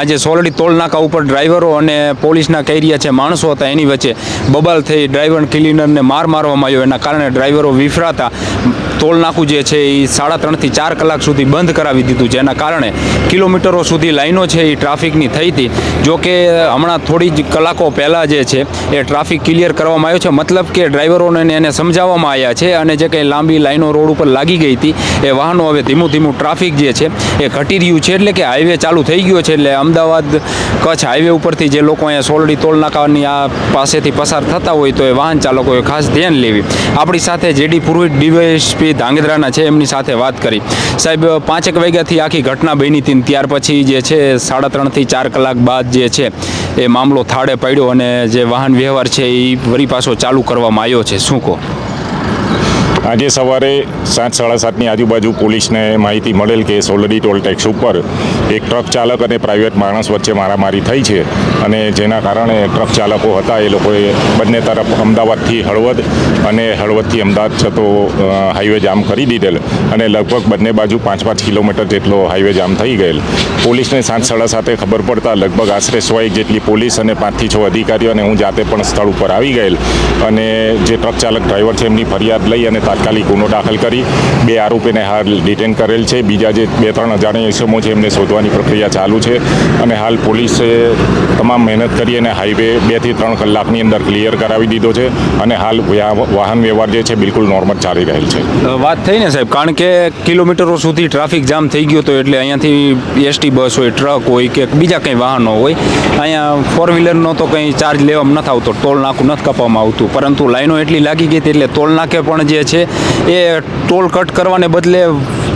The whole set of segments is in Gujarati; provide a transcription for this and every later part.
આજે સોલડી ટોલનાકા ઉપર ડ્રાઈવરો અને પોલીસના કહી રહ્યા છે, માણસો હતા એની વચ્ચે બબાલ થઈ ડ્રાઈવર ક્લિનરને માર મારવામાં આવ્યો. એના કારણે ડ્રાઈવરો વિફરાતા. ટોલનાકું જે છે, એ સાડા ત્રણથી ચાર કલાક સુધી બંધ કરાવી દીધું જેના કારણે કિલોમીટરો સુધી લાઈનો છે, એ ટ્રાફિકની થઈ હતી. જો કે હમણાં થોડી જ કલાકો પહેલાં જે છે, એ ટ્રાફિક ક્લિયર કરવામાં આવ્યો છે. મતલબ કે ડ્રાઈવરોને એને સમજાવવામાં આવ્યા છે અને જે કંઈ લાંબી લાઈનો રોડ ઉપર લાગી ગઈ હતી, એ વાહનો હવે ધીમું ધીમું ટ્રાફિક જે છે, એ ઘટી રહ્યું છે. એટલે કે હાઈવે ચાલુ થઈ ગયો છે, એટલે અમદાવાદ કચ્છ હાઈવે ઉપરથી જે લોકો અહીંયા સોલડી ટોલ નાકાની આ પાસેથી પસાર થતા હોય તો એ વાહન ચાલકોએ ખાસ ધ્યાન લેવી. આપણી સાથે જેડી પુરોહિત ડીવાયએસપી ધાંગધ્રાના છે, એમની સાથે વાત કરી. સાહેબ, પાંચેક વાગ્યાથી આખી ઘટના બની હતી ત્યાર પછી જે છે, સાડા ત્રણથી ચાર કલાક બાદ જે છે, એ મામલો થાળે પડ્યો અને જે વાહન વ્યવહાર છે, એ વરી પાછો ચાલુ કરવામાં આવ્યો છે. શું કહો? આજે સવારે સાત સાડા સાતની આજુબાજુ પોલીસને માહિતી મળેલ કે સોલરી ટોલ ટેક્સ ઉપર એક ટ્રક ચાલક અને પ્રાઇવેટ માણસ વચ્ચે મારામારી થઈ છે અને જેના કારણે ટ્રક ચાલકો હતા એ લોકોએ બંને તરફ અમદાવાદથી હળવદ અને હળવદથી અમદાવાદ જતો હાઈવે જામ કરી દીધેલ અને લગભગ બંને બાજુ પાંચ પાંચ કિલોમીટર જેટલો હાઈવે જામ થઈ ગયેલ. પોલીસને સાત સાડા સાતે ખબર પડતા લગભગ આશરે સો એક જેટલી પોલીસ અને પાંચથી છ અધિકારીઓ અને હું જાતે પણ સ્થળ ઉપર આવી ગયેલ અને જે ટ્રક ચાલક ડ્રાઈવર છે એમની ફરિયાદ લઈ અને તાત્કાલિક ગુનો દાખલ કરી, બે આરોપીને હાલ ડિટેન કરેલ છે. બીજા જે બે ત્રણ અજાણ્યા ઇસમો છે, એમને શોધવાની પ્રક્રિયા ચાલુ છે. અને હાલ પોલીસે તમામ મહેનત કરી અને હાઈવે બેથી ત્રણ કલાકની અંદર ક્લિયર કરાવી દીધો છે. અને હાલ વાહન વ્યવહાર જે છે, બિલકુલ નોર્મલ ચાલી રહેલ છે. વાત થઈ ને સાહેબ, કારણ કે કિલોમીટરો સુધી ટ્રાફિક જામ થઈ ગયો હતો એટલે અહીંયાથી એસટી બસ હોય, ટ્રક હોય કે બીજા કંઈ વાહનો હોય, અહીંયા ફોર વ્હીલરનો તો કંઈ ચાર્જ લેવામાં નથી આવતો, ટોલ નાકું નથી કાપવામાં આવતું. પરંતુ લાઈનો એટલી લાગી ગઈ હતી એટલે ટોલ નાકે પણ જે છે એ ટોલ કટ કરવાને બદલે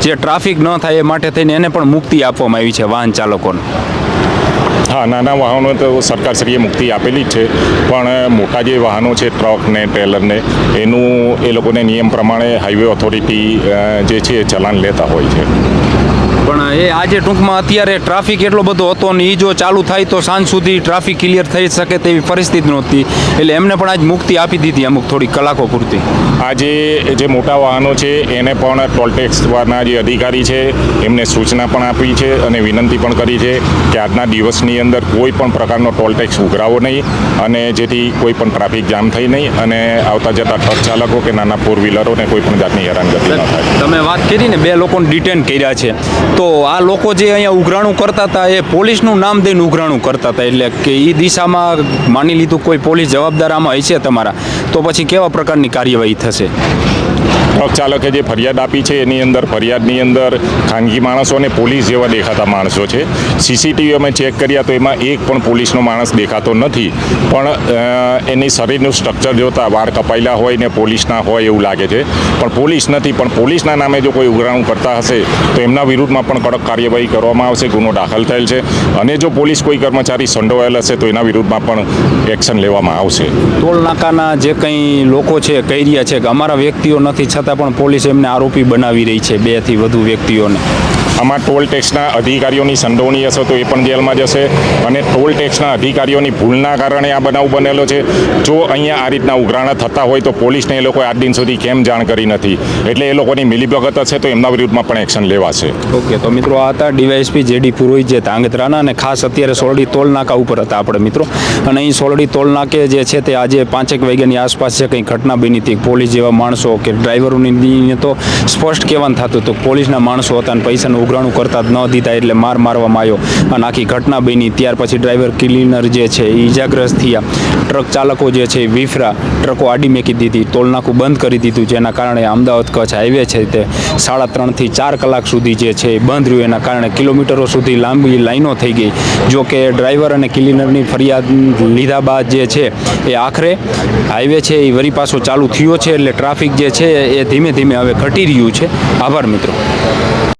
જે ટ્રાફિક ન થાય એ માટે થઈને એને પણ મુક્તિ આપવામાં આવી છે વાહન ચાલકોને. હા, નાના વાહનો તો સરકારશ્રીએ મુક્તિ આપેલી જ છે, પણ મોટા જે વાહનો છે ટ્રક ને ટ્રેલર એનું એ લોકોને નિયમ પ્રમાણે હાઈવે ઓથોરિટી જે છે ચલાન લેતા હોય છે. પણ એ આજે ટૂંકમાં અત્યારે ટ્રાફિક એટલો બધો હતો ને એ જો ચાલુ થાય તો સાંજ સુધી ટ્રાફિક ક્લિયર થઈ શકે તેવી પરિસ્થિતિ નહોતી. એટલે એમને પણ આજ મુક્તિ આપી દીધી અમુક થોડી કલાકો પૂરતી. આજે જે મોટા વાહનો છે એને પણ ટોલ ટેક્સના જે અધિકારી છે એમને સૂચના પણ આપી છે અને વિનંતી પણ કરી છે કે આજના દિવસની અંદર કોઈ પણ પ્રકારનો ટોલ ટેક્સ ઉઘરાવો નહીં અને જેથી કોઈ પણ ટ્રાફિક જામ થઈ નહીં અને આવતા જતા ટ્રક ચાલકો કે નાના ફોર વ્હીલરોને કોઈ પણ જાતની હેરાનગતિ ન થાય. તમે વાત કરી ને બે લોકોને ડિટેન કર્યા છે. તો આ લોકો જે અહીંયા ઉઘરાણું કરતા હતા, એ પોલીસનું નામ દઈને ઉઘરાણું કરતા હતા. એટલે કે એ દિશામાં માની લીધું કોઈ પોલીસ જવાબદાર આમાં હશે તમારા. તો પછી કેવા પ્રકારની કાર્યવાહી થશે? ટ્રક ચાલકે જે ફરિયાદ આપી છે, એની અંદર ફરિયાદની અંદર ખાનગી માણસો અને પોલીસ જેવા દેખાતા માણસો છે. સીસીટીવી અમે ચેક કર્યા તો એમાં એક પણ પોલીસનો માણસ દેખાતો નથી. પણ એની શરીરનું સ્ટ્રક્ચર જોતા વાળ કપાયેલા હોય ને પોલીસના હોય એવું લાગે છે. પણ પોલીસ નથી, પણ પોલીસના નામે જો કોઈ ઉઘરાણું કરતા હશે, તો એમના વિરુદ્ધમાં પણ કડક કાર્યવાહી કરવામાં આવશે, ગુનો દાખલ થયેલ છે. અને જો પોલીસ કોઈ કર્મચારી સંડોવાયેલ હશે, તો એના વિરુદ્ધમાં પણ એક્શન લેવામાં આવશે. ટોલ નાકાના જે કંઈ લોકો છે, કહી રહ્યા છે કે અમારા વ્યક્તિઓ નથી, છતાં પણ પોલીસ એમને આરોપી બનાવી રહી છે બેથી વધુ વ્યક્તિઓને. આમાં ટોલ ટેક્સના અધિકારીઓની સંડોવણી હશે તો એ પણ જેલમાં જશે અને ટોલ ટેક્સના અધિકારીઓની ભૂલના કારણે આ બનાવ બનેલો છે. જો અહીંયા આ રીતના ઉઘરાણા થતા હોય તો પોલીસને એ લોકોએ આજ દિન સુધી કેમ જાણ કરી નથી? એટલે એ લોકોની મિલીભગત હશે તો એમના વિરુદ્ધમાં પણ એક્શન લેવાશે. ઓકે, તો મિત્રો આ હતા ડીવાયએસપી જેડી પુરોહિત જે ધાંગધ્રાના અને ખાસ અત્યારે સોરડી ટોલનાકા ઉપર હતા આપણે, મિત્રો. અને અહીં સોરડી ટોલનાકે જે છે તે આજે પાંચેક વાગ્યાની આસપાસ છે કંઈ ઘટના બની હતી. પોલીસ જેવા માણસો કે ડ્રાઈવરોની તો સ્પષ્ટ કહેવાનું થતું હતું પોલીસના માણસો હતા અને પૈસાનું ઉઘરાણું કરતા ન દીધા એટલે માર મારવામાં આવ્યો. અને આખી ઘટના બની. ત્યાર પછી ડ્રાઈવર ક્લીનર જે છે, એ ઈજાગ્રસ્ત થયા. ટ્રક ચાલકો જે છે વિફરા ટ્રકો આડી મેકી દીધી. ટોલનાકું બંધ કરી દીધું, જેના કારણે અમદાવાદ કચ્છ હાઈવે છે તે સાડા ત્રણથી ચાર કલાક સુધી જે છે, એ બંધ રહ્યું. એના કારણે કિલોમીટરો સુધી લાંબી લાઈનો થઈ ગઈ. જો કે ડ્રાઈવર અને ક્લીનરની ફરિયાદ લીધા બાદ જે છે, એ આખરે હાઈવે છે, એ વરી પાછો ચાલુ થયો છે. એટલે ટ્રાફિક જે છે, એ ધીમે ધીમે હવે ઘટી રહ્યું છે. આભાર મિત્રો.